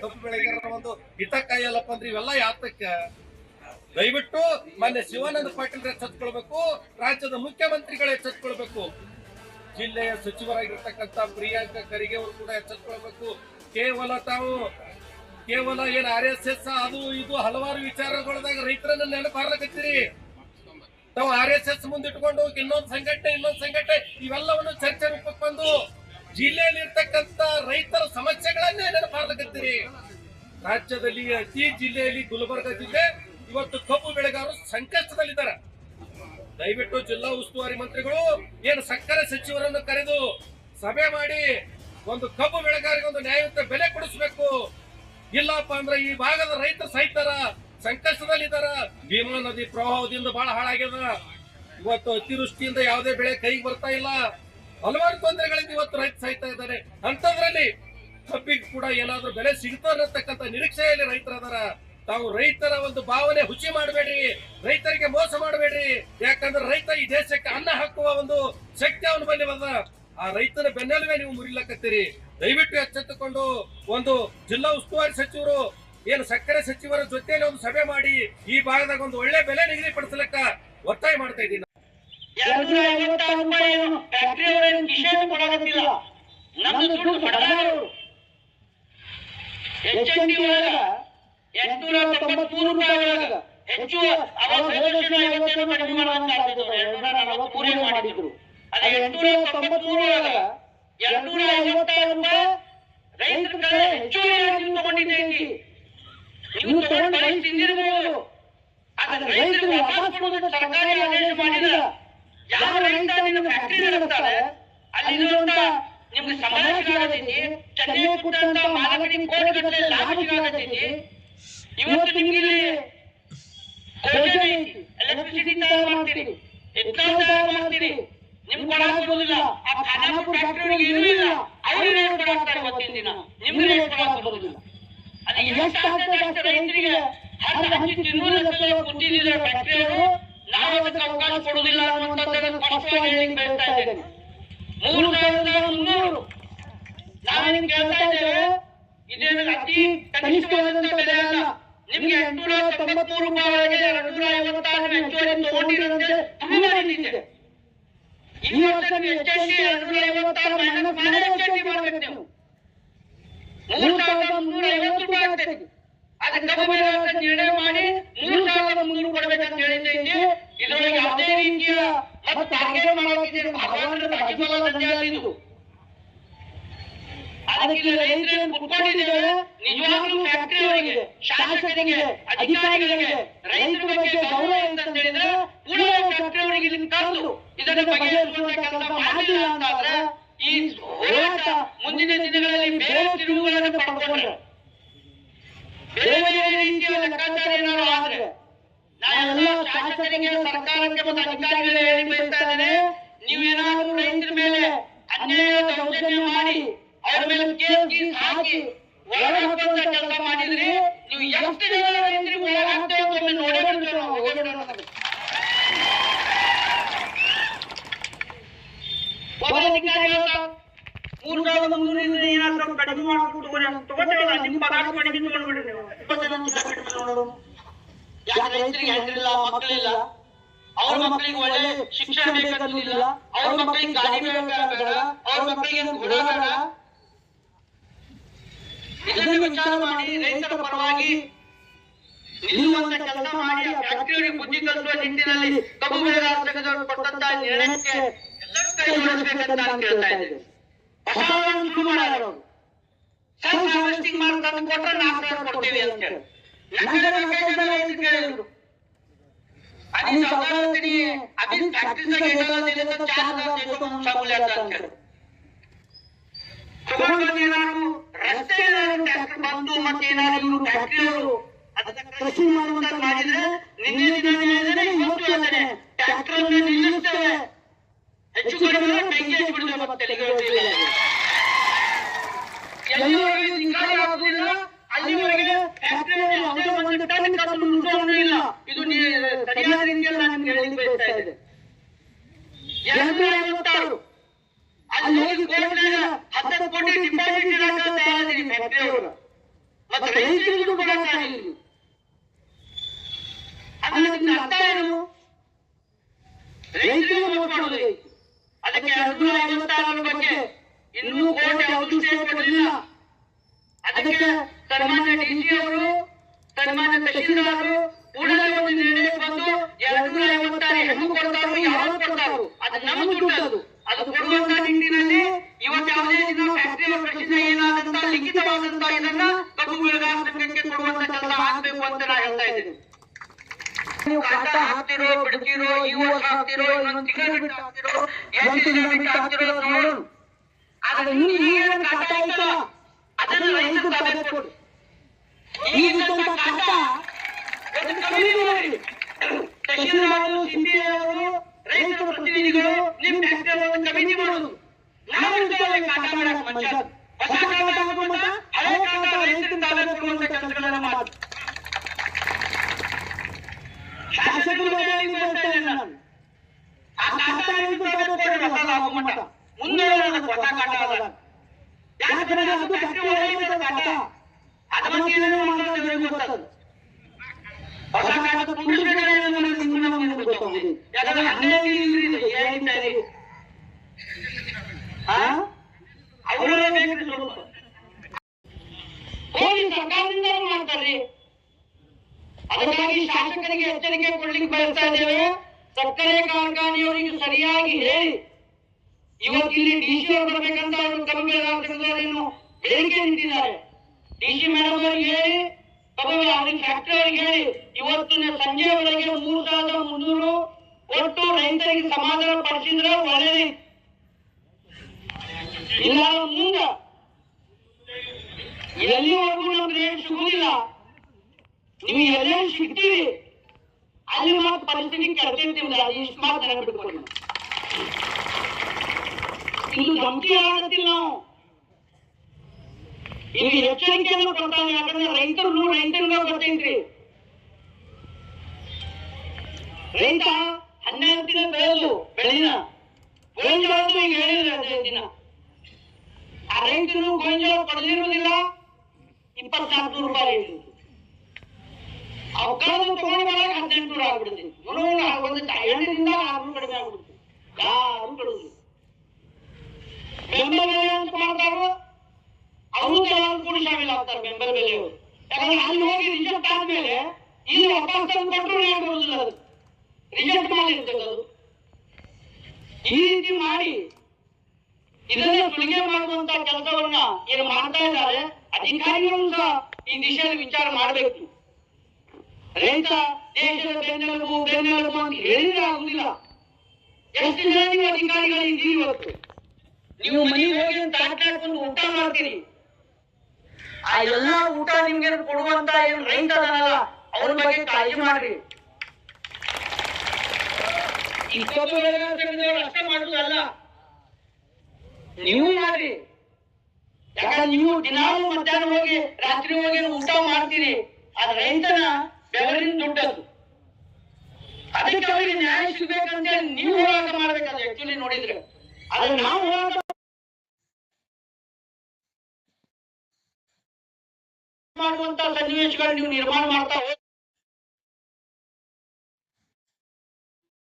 ಕಬ್ಬು ಬೆಳೆಗಾರರ ಒಂದು ಹಿತ ಕಾಯಲ್ಲಪ್ಪ ಅಂದ್ರೆ ಇವೆಲ್ಲ ಯಾತಕ್ಕ? ದಯವಿಟ್ಟು ಮೊನ್ನೆ ಶಿವಾನಂದ ಪಾಟೀಲ್ ಎಚ್ಚೆತ್ಕೊಳ್ಬೇಕು, ರಾಜ್ಯದ ಮುಖ್ಯಮಂತ್ರಿಗಳು ಎಚ್ಚೆತ್ಕೊಳ್ಬೇಕು. ಜಿಲ್ಲೆಯ ಸಚಿವರಾಗಿರ್ತಕ್ಕಂಥ ಪ್ರಿಯಾಂಕ ಖರ್ಗೆ ಅವರು ಕೂಡ ಎಚ್ಚೆತ್ಕೊಳ್ಬೇಕು. ಕೇವಲ ತಾವು, ಕೇವಲ ಏನ್ ಆರ್ ಎಸ್ ಎಸ್ ಅದು ಇದು ಹಲವಾರು ವಿಚಾರಗಳದಾಗ ರೈತರನ್ನ ನೆನಪಾರ್ಲಕತ್ತೀರಿ. ತಾವು ಆರ್ ಎಸ್ ಎಸ್ ಮುಂದಿಟ್ಕೊಂಡು ಇನ್ನೊಂದು ಸಂಘಟನೆ ಇನ್ನೊಂದು ಸಂಘಟನೆ, ಇವೆಲ್ಲವನ್ನು ಚರ್ಚೆ ರೂಪಕ್ಕೆ ಬಂದು ಜಿಲ್ಲೆಯಲ್ಲಿ ಇರ್ತಕ್ಕಂಥ ರೈತರ ಸಮಸ್ಯೆಗಳನ್ನೇ ನೆನಪಾರ್ಲಕತ್ತೀರಿ ರಾಜ್ಯದಲ್ಲಿ ಅತಿ ಜಿಲ್ಲೆಯಲ್ಲಿ ಗುಲ್ಬರ್ಗ ಜಿಲ್ಲೆ, ಇವತ್ತು ಕಬ್ಬು ಬೆಳೆಗಾರರು ಸಂಕಷ್ಟದಲ್ಲಿದ್ದಾರೆ. ದಯವಿಟ್ಟು ಜಿಲ್ಲಾ ಉಸ್ತುವಾರಿ ಮಂತ್ರಿಗಳು, ಏನು ಸಕ್ಕರೆ ಸಚಿವರನ್ನು ಕರೆದು ಸಭೆ ಮಾಡಿ ಒಂದು ಕಬ್ಬು ಬೆಳೆಗಾರಿಗೆ ಒಂದು ನ್ಯಾಯಯುತ ಬೆಲೆ ಕೊಡಿಸಬೇಕು. ಇಲ್ಲಪ್ಪ ಅಂದ್ರೆ ಈ ಭಾಗದ ರೈತರು ಸಹಿತಾರ ಸಂಕಷ್ಟದಲ್ಲಿದ್ದಾರ. ಭೀಮಾ ನದಿ ಪ್ರವಾಹದಿಂದ ಬಹಳ ಹಾಳಾಗ್ಯದ. ಇವತ್ತು ಅತಿವೃಷ್ಟಿಯಿಂದ ಯಾವುದೇ ಬೆಳೆ ಕೈಗೆ ಬರ್ತಾ ಇಲ್ಲ. ಹಲವಾರು ತೊಂದರೆಗಳಿಂದ ಇವತ್ತು ರೈತ ಸಾಯ್ತಾ ಇದ್ದಾರೆ. ಅಂತದ್ರಲ್ಲಿ ಕಬ್ಬಿಗೆ ಕೂಡ ಏನಾದ್ರೂ ಬೆಲೆ ಸಿಗ್ತಾ ಅನ್ನತಕ್ಕಂಥ ನಿರೀಕ್ಷೆಯಲ್ಲಿ ರೈತರದಾರ, ತಾವು ರೈತರ ಒಂದು ಭಾವನೆ ಹುಸಿ ಮಾಡಬೇಡ್ರಿ, ರೈತರಿಗೆ ಮೋಸ ಮಾಡಬೇಡ್ರಿ. ಯಾಕಂದ್ರೆ ರೈತ ಈ ದೇಶಕ್ಕೆ ಅನ್ನ ಹಾಕುವ ಒಂದು ಶಕ್ತಿ ಅವನು ಬಳಿ ಬಂದ. ಆ ರೈತನ ಬೆನ್ನೆಲುವೆ ನೀವು ಮುರಿಲಕ್ಕತ್ತೀರಿ ದಯವಿಟ್ಟು ಎಚ್ಚೆತ್ತುಕೊಂಡು ಒಂದು ಜಿಲ್ಲಾ ಉಸ್ತುವಾರಿ ಸಚಿವರು, ಏನು ಸಕ್ಕರೆ ಸಚಿವರ ಜೊತೆಯಲ್ಲಿ ಒಂದು ಸಭೆ ಮಾಡಿ, ಈ ಭಾಗದಾಗ ಒಂದು ಒಳ್ಳೆ ಬೆಲೆ ನಿಗದಿಪಡಿಸಲಕ್ಕ ಒತ್ತಾಯ ಮಾಡ್ತಾ ಇದ್ದೀನಿ. ರೂಪಾಯಿ ಫ್ಯಾಕ್ಟರಿ ಅವರೇನು ಕಿಶನ್ ಕೊಡೋದಿಲ್ಲ ನಮ್ಮ ದುಡ್ಡು ಬಡದಾರವರು ಎಚ್ ಎನ್ ಟಿ ಒಳಗ ಎಂಟುನೂರ ತೊಂಬತ್ಮೂರು ರೂಪಾಯಿ ಒಳಗ ಹೆಚ್ಚು ಐವತ್ತೇಳು ಕಡಿಮೆ ನಲವತ್ಮೂರೇ ಮಾಡಿದ್ರು ಎಂಟುನೂರ ತೊಂಬತ್ಮೂರು ಒಳಗ ಎರಡ್ನೂರ ಐವತ್ತಾರು ರೂಪಾಯಿ ರೈತರ ಕಡೆ ಹೆಚ್ಚುವರಿ ತಗೊಂಡಿದ್ದೀರಿ ನೀವು ತಗೊಂಡು ರೈತ ತಿಂದಿರಬಹುದು. ಆದ್ರೆ ರೈತರು ವಾಪಸ್ ಕೊಡೋದು ಸರ್ಕಾರಿ ಆದೇಶ ಮಾಡಿದ ಯಾವ ರೈತ ನಿಮ್ಮ ಫ್ಯಾಕ್ಟರಿ ನಡೆಸ್ತಾರೆ? ಅಲ್ಲಿರುವಂತ ನಿಮ್ಗೆ ಸಂಬಳ ಸಿಗಾಗತೈತಿ ಚೆನ್ನೈ ಕೊಟ್ಟಂತ ಮಾಲಕರಿಗೆ ಕೋಟಿಗಟ್ಟಲೆ ಲಾಭ ಸಿಗಾಗತೈತಿ ಇವತ್ತು ನಿಮಗೆ ಯೋಜನೆ ಐತಿ ಎಲೆಕ್ಟ್ರಿಸಿಟಿ ತಯಾರು ಮಾಡ್ತೀರಿ ಎಥನಾಲ್ ತಯಾರು ಮಾಡ್ತೀರಿ ನಿಮ್ಗೆ ಕೊಡಕ್ ಬರುದಿಲ್ಲ ಆ ಖಾನಾಪುರ ಫ್ಯಾಕ್ಟರಿ ಏನೂ ಇಲ್ಲ. ಅವ್ರು ರೇಟ್ ಕೊಡಾಕ್ತಾರೆ ಇವತ್ತಿನ ದಿನ ನಿಮ್ಗೆ ರೇಟ್ ಕೊಡಕ್ ಬರುದಿಲ್ಲ ಅದು ಎಷ್ಟು ಆಗ್ತದೆ ರೈತರಿಗೆ? ಹತ್ತು ಹಂಚಿ ತಿನ್ನೂರು ಲಕ್ಷ ಕೊಟ್ಟಿದ್ದಾರೆ ಅದಕ್ಕೆ ಅವಕಾಶ ಕೊಡುವುದಿಲ್ಲ ಅನ್ನುವಂಥದ್ದನ್ನು ಸ್ಪಷ್ಟವಾಗಿ ಹೇಳಿ ಹೇಳ್ತಾ ಇದ್ದೇನೆ. ಮೂರು ಸಾವಿರದ ಮುನ್ನೂರು. ನಾವೇನು ಕೇಳ್ತಾ ಇದ್ದೇವೆ ಇದೇನು ಅತಿ ಕನಿಷ್ಠವಾದಂತ ಬೆಲೆ ಅಲ್ಲ. ನಿಮ್ಗೆ ಎಂಟುನೂರ ತೊಂಬತ್ಮೂರು ರೂಪಾಯಿ ಒಳಗೆ ಎರಡ್ನೂರ ಐವತ್ತಾರು ಹೆಚ್ಚುವರಿ ಮಾಡಿದ್ದೆ ಈ ವರ್ಷ ನೀವು ಎರಡ್ನೂರ ಐವತ್ತಾರು ಮೈನಸ್ ಮಾಡಿ ಎಚ್ ಮಾಡಬೇಕು ನೀವು. ಮೂರು ಸಾವಿರದ ಮುನ್ನೂರ ಐವತ್ತು ರೂಪಾಯಿ ಆಗ್ತೈತಿ ಅದಕ್ಕೆ ಕಬ್ಬು ನಿರ್ಣಯ ಮಾಡಿ ಮೂರು ಸಾವಿರದ ಮುನ್ನೂರು ಕೊಡಬೇಕಂತ ಹೇಳಿದ್ದೈತಿ ಇದರೊಳಗೆ ಯಾವುದೇ ರೀತಿಯ ಮತ್ತೆ ಬಾರ್ಗೇನ್ ಮಾಡೋಕೆ ಭಗವಂತನ ದಂಧೆ ಅಲ್ಲ ಇದು. ಅದಕ್ಕೆ ರೈತರು ಕುತ್ಕೊಂಡಿದ್ದೇವೆ ನಿಜವಾಗ್ಲೂ ಫ್ಯಾಕ್ಟರಿ ಅವರಿಗೆ ಶಾಸಕರಿಗೆ ಅಧಿಕಾರಿಗಳಿಗೆ ರೈತರ ಬಗ್ಗೆ ಗೌರವ ಅಂತ ಹೇಳಿದ್ರೆ ಕೂಡಲೇ ಫ್ಯಾಕ್ಟರಿ ಅವರಿಗೆ ಇದನ್ನ ಕರೆದು ಇದನ್ನ ಬಗೆಹರಿಸುವಂತ ಕೆಲಸ ಮಾಡಿಲ್ಲ ಅಂತಾದ್ರೆ ಈ ಹೋರಾಟ ಮುಂದಿನ ದಿನಗಳಲ್ಲಿ ಬೇರೆ ತಿರುವುಗಳನ್ನು ಪಡ್ಕೊಂಡ್ರೆ. ಬೇರೆ ಬೇರೆ ರೀತಿಯ ಲೆಕ್ಕಾಚಾರಗಳು ಆದ್ರೆ ನಾವೆಲ್ಲ ಶಾಸಕರಿಗೆ ಸರ್ಕಾರಕ್ಕೆ ಮತ್ತು ಅಧಿಕಾರಿಗಳಿಗೆ ಹೇಳಿ ಬಯಸ್ತಾ ಇದ್ದೇನೆ ನೀವೇನಾದ್ರೂ ರೈತರ ಮೇಲೆ ಅನ್ಯಾಯ ದೌರ್ಜನ್ಯ ಮಾಡಿ ಅವ್ರ ಮೇಲೆ ಕೇಸ್ ಗೀಸ್ ಹಾಕಿ ಒಳಗೆ ಹಾಕುವಂತ ಕೆಲಸ ಮಾಡಿದ್ರೆ ನೀವು ಎಷ್ಟು ಜನ ರೈತರಿಗೂ ಒಳಗೆ ಹಾಕ್ತೇವೆ ಅಂತ ನೋಡೇ ಬಿಡ್ತೇವೆ ನಾವು ಹೋಗೇ ಬಿಡೋಣ ಒಬ್ಬ ಮೂರು ಸಾವಿರದ ಮುನ್ನೂರಿಂದ ಏನಾದ್ರು ಕಡಿಮೆ ಮಾಡ್ಬಿಟ್ಟು ಕೊಡಿ ಅಂತ ತಗೋತೇವಲ್ಲ, ನಿಮ್ಮ ಪಾಠ ಕಡಿಮೆ ಮಾಡ್ಬಿಡ್ರಿ ನೀವು. ಇಪ್ಪತ್ತು ಜನ ಮಾಡೋಣ. ಯಾಕೆ ರೈತರಿಗೆ ಹೆಣ್ಣಿಲ್ಲ ಮಕ್ಕಳಿಲ್ಲ. ಅವ್ರ ಮಕ್ಕಳಿಗೆ ಒಳ್ಳೆ ಶಿಕ್ಷಣ ಬೇಕನ್ನುವುದಿಲ್ಲ ಅವ್ರ ಮಕ್ಕಳಿಗೆ ಗಾಡಿ ಅವ್ರ ಮಕ್ಕಳಿಗೆ ಗುಣ ಬೇಡ. ಇದನ್ನು ವಿಚಾರ ಮಾಡಿ ರೈತರ ಪರವಾಗಿ ನಿಲ್ಲುವಂತ ಕೆಲಸ ಮಾಡಿ ಆ ಫ್ಯಾಕ್ಟರಿ ಬುದ್ಧಿ ಕಲಿಸುವ ನಿಟ್ಟಿನಲ್ಲಿ ಕಬ್ಬು ಬೆಳೆಗಾರರ ಕೊಟ್ಟಂತ ನಿರ್ಣಯಕ್ಕೆ ಎಲ್ಲರೂ ಕೈ ಜೋಡಿಸಬೇಕಂತ ನಾನು ಕೇಳ್ತಾ ಇದ್ದೇನೆ ಹೊಸ ಶುರು ಅವರು. ಸೆಲ್ಫ್ ಹಾರ್ವೆಸ್ಟಿಂಗ್ ಮಾಡ್ಕೊಂಡು ಕೊಟ್ರೆ ನಾಲ್ಕು ಸಾವಿರ ಕೊಡ್ತೀವಿ ಅಂತ ಹೇಳಿ ನಂತರ ನಾಲ್ಕೈದು ಜನ ರೈತರು ಹೇಳಿದ್ರು आणि सरकारने आधीच फॅक्टरीचा घेतला गेला तर चार हजार देतो म्हणून सांगूया ಅಂತ ತಗೊಂಡು ಏನಾದ್ರು ರಸ್ತೆ ಏನಾದ್ರು ಟ್ರ್ಯಾಕ್ಟರ್ ಬಂದು ಮತ್ತೆ ಏನಾದ್ರು ಇವರು ಫ್ಯಾಕ್ಟರಿಯವರು ಅದನ್ನ ಕೃಷಿ ಮಾಡುವಂತ ಮಾಡಿದ್ರೆ ನಿನ್ನೆ ದಿನ ಹೇಳಿದ್ರೆ ಇವತ್ತು ಹೇಳ್ತೇನೆ ಟ್ರ್ಯಾಕ್ಟರ್ ಅನ್ನು ನಿಲ್ಲಿಸ್ತೇವೆ ಹೆಚ್ಚು ಕಡಿಮೆ ಬೆಂಕಿ ಹಚ್ಚಿಬಿಡ್ತೇವೆ ಮತ್ತೆ ಎರಡ್ನೂರ ಐವತ್ತಾರು ಅಲ್ಲಿ ಹೋಗಿ ಕೋರ್ಟ್ನಾಗ ಹತ್ತು ಕೋಟಿ ಡಿಪಾಸಿಟ್ ಇಡಾಕ ತಯಾರಿದ್ದೀವಿ ಫ್ಯಾಕ್ಟರಿಯವರು ಮತ್ತೆ ರೈತರಿಗೂ ನೀವು ಅಂದ್ರೆ ನಿಮ್ಗೆ ಅರ್ಥ ಏನು? ರೈತರಿಗೆ ಮೋಸ ಅದಕ್ಕೆ ಹದಿನೂರ ಐವತ್ತಾರರ ಬಗ್ಗೆ ಇನ್ನೂ ಕೋಟಿ ಯಾವುದು ಕೊಡಲಿಲ್ಲ. ಅದಕ್ಕೆ ಸನ್ಮಾನ್ಯ ಡಿ ಸಿ ಅವರು ಸನ್ಮಾನ್ಯ ತಹಶೀಲ್ದಾರರು ಕೂಡಲೇ ಒಂದು ನಿರ್ಣಯ ಬಂದು ಎರಡ್ನೂರ ಐವತ್ತಾರು ಕೊಡ್ತಾರೋ ಯಾವಾಗ ಕೊಡ್ತಾರೋ? ಅದು ನಮ್ಮ ದುಡ್ಡು ಅದು ಅದು ಕೊಡುವಂತ ನಿಟ್ಟಿನಲ್ಲಿ ಇವತ್ತು ಯಾವುದೇ ದಿನ ಫ್ಯಾಕ್ಟರಿ ಪ್ರಶ್ನೆ ಏನಾದಂತ ಲಿಖಿತವಾದಂತ ಇದನ್ನ ಕಬ್ಬು ಸಂಘಕ್ಕೆ ಕೊಡುವಂತ ಕೆಲಸ ಆಗ್ಬೇಕು ಅಂತ ನಾ ಹೇಳ್ತಾ ಇದ್ದೀನಿ. ನೀವು ಕಾಟ ಹಾಕ್ತಿರೋ ಬಿಡ್ತಿರೋ ಈ ವರ್ಷ ಹಾಕ್ತಿರೋ ಇನ್ನೊಂದು ತಿಂಗಳು ಬಿಟ್ಟು ಹಾಕ್ತಿರೋ ಎಂಟು ದಿನ ಬಿಟ್ಟು ಹಾಕ್ತಿರೋ ನೋಡೋಣ ಆದ್ರೆ ನೀವು ಈಗೇನು ಕಾಟ ಐತಲ್ಲ ಅದನ್ನ ರೈತರು ಕೊಡಿ. ಈಗಿದ್ದಂತ ಕಾಟ ಕಡಿಮೆ ಮಾಡಿ ತಹಶೀಲ್ದಾರರು ಸಿಪಿಐ ಅವರು ರೈತರ ಪ್ರತಿನಿಧಿಗಳು ನಿಮ್ ಫ್ಯಾಕ್ಟರಿ ಒಂದು ಕಮಿಟಿ ಮಾಡೋದು ನಾವು ಇರ್ತೇವೆ ಕಾಟ ಮಾಡಕ್ ಮನುಷ್ಯ ಹೊಸ ಕಾಟ ಹಾಕೋ ಮಟ್ಟ ಹಳೆ ಕಾಟ ರೈತರ ತಾನೇ ಕೊಡುವಂತ ಕೆಲಸಗಳನ್ನ ಮಾಡಿ ಶಾಸಕರು ಬೇರೆ ಇಲ್ಲಿ ಬರ್ತಾ ಇಲ್ಲ ನಾನು ಆ ಕಾಟ ರೈತರ ತಾನೇ ಕೊಡೋದು ಹೊಸ ಹಾಕೋ ಮಟ್ಟ ಮುಂದೆ ಹೇಳೋದು ಹೊಸ ಕಾಟ ಅದ ಯಾಕಂದ್ರೆ ಅದು ಫ್ಯಾಕ್ಟರಿ ಒಳಗೆ ಕಾಟ ಅದು ಮತ್ತೆ ಏನೇನೋ ಮಾಡ್ತಾರೆ ನಿಮ್ಗೆ ಗೊತ್ತದು ಹೊಸ ಕಾಟ ಕುಂಡಿಸ್ಬೇಕಾದ್ರೆ ಏನೋ ನಮ್ಗೆ ಗೊತ್ತಾಗುದು. ಯಾಕಂದ್ರೆ ಹನ್ನೆರಡು ಹೋಗಿ ಸರ್ಕಾರದಿಂದ ಮಾಡ್ತಾರ್ರಿ ಅದಕ್ಕಾಗಿ ಶಾಸಕರಿಗೆ ಎಚ್ಚರಿಕೆ ಕೊಡ್ಲಿಕ್ಕೆ ಬಯಸ್ತಾ ಇದ್ದೇವೆ. ಸಕ್ಕರೆ ಕಾರ್ಖಾನೆಯವರಿಗೆ ಸರಿಯಾಗಿ ಹೇಳಿ. ಇವತ್ತಿಲ್ಲಿ ಡಿ ಸಿ ಅವರು ಬರ್ಬೇಕಂತ ಅವರು ಸಂಘದವರೇನು ಬೇಡಿಕೆ ನಿಂತಿದ್ದಾರೆ ಡಿ ಸಿ ಮೇಡಮ್ ಅವರಿಗೆ ಹೇಳಿ. ಕಬ್ಬು ಅವ್ರಿಗೆ ಫ್ಯಾಕ್ಟರಿ ಹೇಳಿ ಇವತ್ತಿನ ಸಂಜೆವರೆಗೆ ಮೂರು ಸಾವಿರದ ಮುನ್ನೂರು ಒಟ್ಟು ರೈತರಿಗೆ ಸಮಾಧಾನ ಪಡಿಸಿದ್ರೆ ಒಳ್ಳೆಯದು ಇಲ್ಲ ಮುಂದ ಎಲ್ಲಿವರೆಗೂ ನಮ್ಗೆ ರೇಟ್ ಸಿಗುದಿಲ್ಲ. ನೀವು ಎಲ್ಲೆಲ್ಲಿ ಸಿಗ್ತೀರಿ, ಅಲ್ಲಿ ಮಾತ್ರ ಪರಿಸ್ಥಿತಿ ಕೆಡ್ತೈತಿ ಇಷ್ಟು ಮಾತ್ರ ನೆನಪಿಟ್ಕೊಂಡು ಇದು ಧಮಕಿ ಆಗತ್ತಿಲ್ಲ ನಾವು ಈಗ ಎಚ್ಚರಿಕೆಯನ್ನು ಕೊಡ್ತಾನೆ ಯಾಕಂದ್ರೆ ರೈತರು ರೈತರಿಗೆ ಗೊತ್ತೈತ್ರಿ ರೈತ ಹನ್ನೆರಡು ದಿನ ಬೆಳೆದು ಬೆಳೆದಿನ ಗೋಂಜಾಳದು ಈಗ ಹೇಳಿದ್ರೆ ಹದಿನೈದು ದಿನ ಆ ರೈತರು ಗೋಂಜಾಳ ಪಡೆದಿರುವುದಿಲ್ಲ ಇಪ್ಪತ್ನಾಲ್ಕು ರೂಪಾಯಿ ಇದೆ ಅವಕಾಶವನ್ನು ತಗೊಂಡು ಬರೋಕೆ ಹದಿನೆಂಟು ನೂರು ಆಗ್ಬಿಡುತ್ತೆ ನೋಡೋಣ ಒಂದು ಎಂಟರಿಂದ ಆರು ಕಡಿಮೆ ಆಗ್ಬಿಡುತ್ತೆ ಯಾರು ಬಿಡುದಿಲ್ಲ ಬೆಂಬಲ ಬೆಲೆ ಅಂತ ಮಾಡ್ತಾರೋ ಅವರು ಕೆಲವರು ಕೂಡ ಶಾಮಿಲ್ ಆಗ್ತಾರೆ ಬೆಂಬಲ ಬೆಲೆಯವರು ಅಲ್ಲಿ ಹೋಗಿ ರಿಜೆಕ್ಟ್ ಆದ್ಮೇಲೆ ಇಲ್ಲಿ ವಾಪಸ್ ತಂದು ಕೊಟ್ಟರು ರೇಟ್ ಬರುದಿಲ್ಲ ಅದು. ಈ ರೀತಿ ಮಾಡಿ ಇದನ್ನ ಸುಲಿಗೆ ಮಾಡುವಂತ ಕೆಲಸವನ್ನ ಏನು ಮಾಡ್ತಾ ಇದ್ದಾರೆ. ಅಧಿಕಾರಿಗಳು ಸಹ ಈ ದಿಶೆಯಲ್ಲಿ ವಿಚಾರ ಮಾಡಬೇಕು. ರೈತ ದೇಶದ ಬೆನ್ನೆಲುಬು ಬೆನ್ನೆಲುಬು ಅಂತ ಹೇಳಿದ್ರೆ ಆಗುದಿಲ್ಲ. ಎಷ್ಟು ಜನ ನೀವು ಅಧಿಕಾರಿಗಳು ಇದ್ದೀರಿ ಇವತ್ತು? ನೀವು ಮನೆಗೆ ಹೋಗಿ ಅಂತ ತಾಟ್ ಹಾಕೊಂಡು ಊಟ ಮಾಡ್ತೀರಿ. ಆ ಎಲ್ಲಾ ಊಟ ನಿಮ್ಗೆ ಕೊಡುವಂತ ಏನ್ ರೈತ ಅವ್ರ ಬಗ್ಗೆ ಕಾಳಜಿ ಮಾಡ್ರಿ. ಈ ಅಷ್ಟೇ ಮಾಡುದಲ್ಲ. ನೀವು ಮಾಡ್ರಿ ಯಾಕಂದ್ರೆ ನೀವು ದಿನಾಲು ಮಧ್ಯಾಹ್ನ ಹೋಗಿ, ರಾತ್ರಿ ಹೋಗಿ ಊಟ ಮಾಡ್ತೀರಿ. ಆ ರೈತನ ಬೆವರಿನ ದುಡ್ಡದು ಅದಕ್ಕೆ ಅವರಿಗೆ ನ್ಯಾಯ ಸಿಗ್ಬೇಕಂತ ನೀವು ಹೋರಾಟ ಮಾಡ್ಬೇಕಾದ್ರೆ ಆಕ್ಚುಲಿ ನೋಡಿದ್ರೆ. ಆದ್ರೆ ನಾವು ಹೋರಾಟ ಮಾಡುವಂತ ಸನ್ನಿವೇಶಗಳು ನೀವು ನಿರ್ಮಾಣ ಮಾಡ್ತಾ ಹೋಗಿ